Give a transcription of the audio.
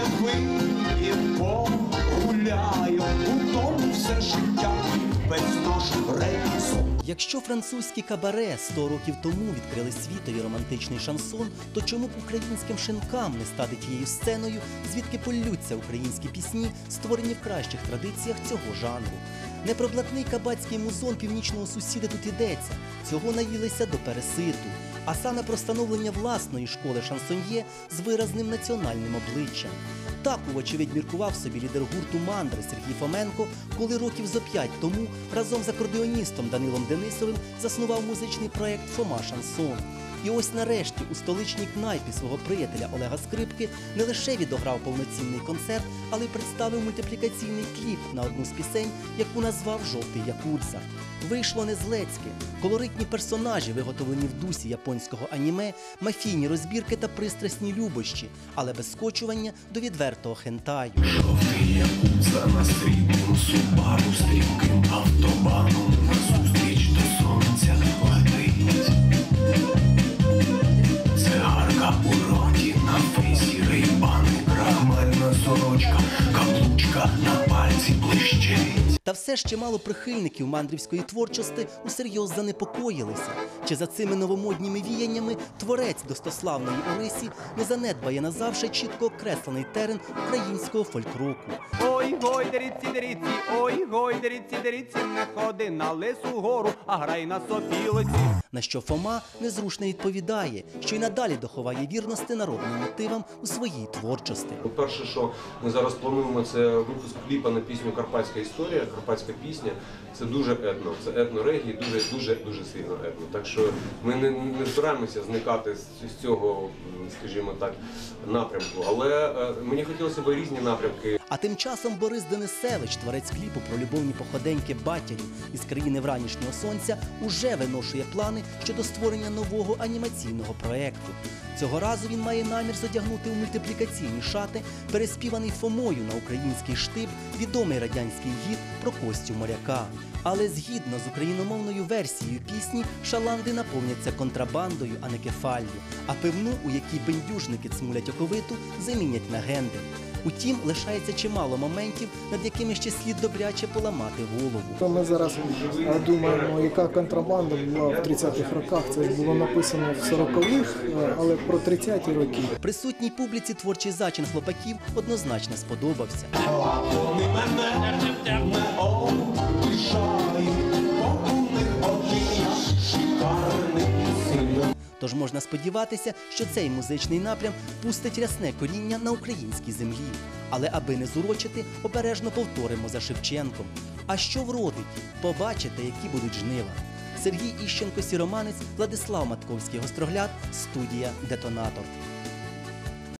хвилі погуляю, у тому все життя без нашого рейсом. Якщо французькі кабаре 100 років тому відкрили світові романтичний шансон, то чому б українським шинкам не стати тією сценою, звідки полються українські пісні, створені в кращих традиціях цього жанру? Не Непроблатний кабацький музон північного сусіда тут йдеться. Цього наїлися до переситу. А саме про становлення власної школи шансоньє з виразним національним обличчям. Так, вочевидь, міркував собі лідер гурту Мандри Сергій Фоменко, коли років зо п'ять тому разом з акордеоністом Данилом Денисовим заснував музичний проєкт Фома Шансон. І ось нарешті у столичній кнайпі свого приятеля Олега Скрипки не лише відограв повноцінний концерт, але й представив мультиплікаційний кліп на одну з пісень, яку назвав Жовтий Якудза. Вийшло незлецьке, колоритні персонажі, виготовлені в дусі японського аніме, мафійні розбірки та пристрасні любощі, але без скочування до відвертого хентаю. Жовтий якудза на срібнім субару на пальці блищить. Та все ж чимало прихильників мандрівської творчості усерйоз занепокоїлися, чи за цими новомодніми віяннями творець достославної Орисі не занедбає назавше чітко окреслений терен українського фольк-року. Ой, гой, деріться, деріться, ой, гой, деріться, деріться, не ходи на лису гору, а грай на сопілиці. На що Фома незрушно відповідає, що й надалі доховає вірності народним мотивам у своїй творчості. Перше, що ми зараз плануємо, це випуск кліпа на пісню Карпатська історія, карпатська пісня. Це дуже етно, це етно-регії, дуже дуже дуже сильно етно. Так що ми не, не збираємося зникати з, з цього, скажімо так, напрямку. Але е, мені хотілося б різні напрямки. А тим часом Борис Денисевич, творець кліпу про любовні походеньки батьків із країни вранішнього сонця, уже виношує плани щодо створення нового анімаційного проекту. Цього разу він має намір задягнути у мультиплікаційні шати, переспіваний Фомою на український штиб, відомий радянський гід про Костю моряка. Але згідно з україномовною версією пісні, шаланди наповняться контрабандою, а не кефаллю, а пивну, у якій бендюжники цмулять оковиту, замінять на гендель. Утім, лишається чимало моментів, над якими ще слід добряче поламати голову. Ми зараз е, думаємо, яка контрабанда була в 30-х роках. Це було написано в 40-х, е, але про 30-ті роки. Присутній публіці творчий зачин хлопаків однозначно сподобався. Тож можна сподіватися, що цей музичний напрям пустить рясне коріння на українській землі. Але аби не зурочити, обережно повторимо за Шевченком. А що вродить? Побачите, які будуть жнива. Сергій Іщенко Сіроманець, Владислав Матковський Гострогляд, студія Детонатор.